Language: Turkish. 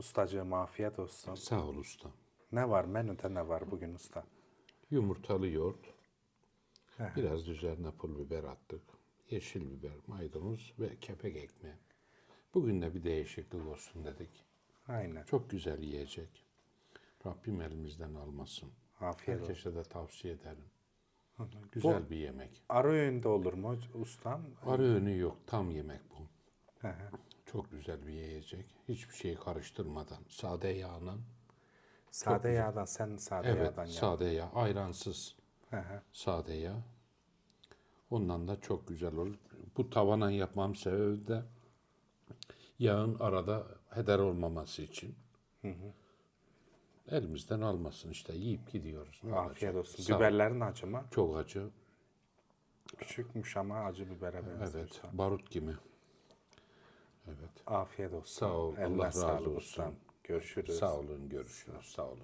Ustacığım afiyet olsun. Sağ ol usta. Ne var menüde ne var bugün usta? Yumurtalı yoğurt. Biraz üzerine pul biber attık. Yeşil biber, maydanoz ve kepek ekmeği. Bugün de bir değişiklik olsun dedik. Aynen. Çok güzel yiyecek. Rabbim elimizden almasın. Afiyet olsun. Herkese de tavsiye ederim. Güzel bir yemek. Ara öğünde olur mu ustam? Ara öğünü yok, tam yemek bu. Hı hı. Çok güzel bir yiyecek. Hiçbir şeyi karıştırmadan. Sade yağla. Sade yağdan sen sade Evet, yağdan yap. sade yağ. Ayransız Hı hı. sade yağ. Ondan da çok güzel olur. Bu tavanan yapmam sebebi de yağın arada heder olmaması için. Elimizden almasın işte yiyip gidiyoruz. Ne Afiyet olacak? olsun. Sağ. Biberlerin acı mı? Çok acı. Küçükmüş ama acı bibere benziyor. Evet. Barut gibi. Evet. Afiyet olsun. Sağ ol, Eline Allah razı olsun. Görüşürüz. Sağ olun. Görüşürüz. Sağ olun.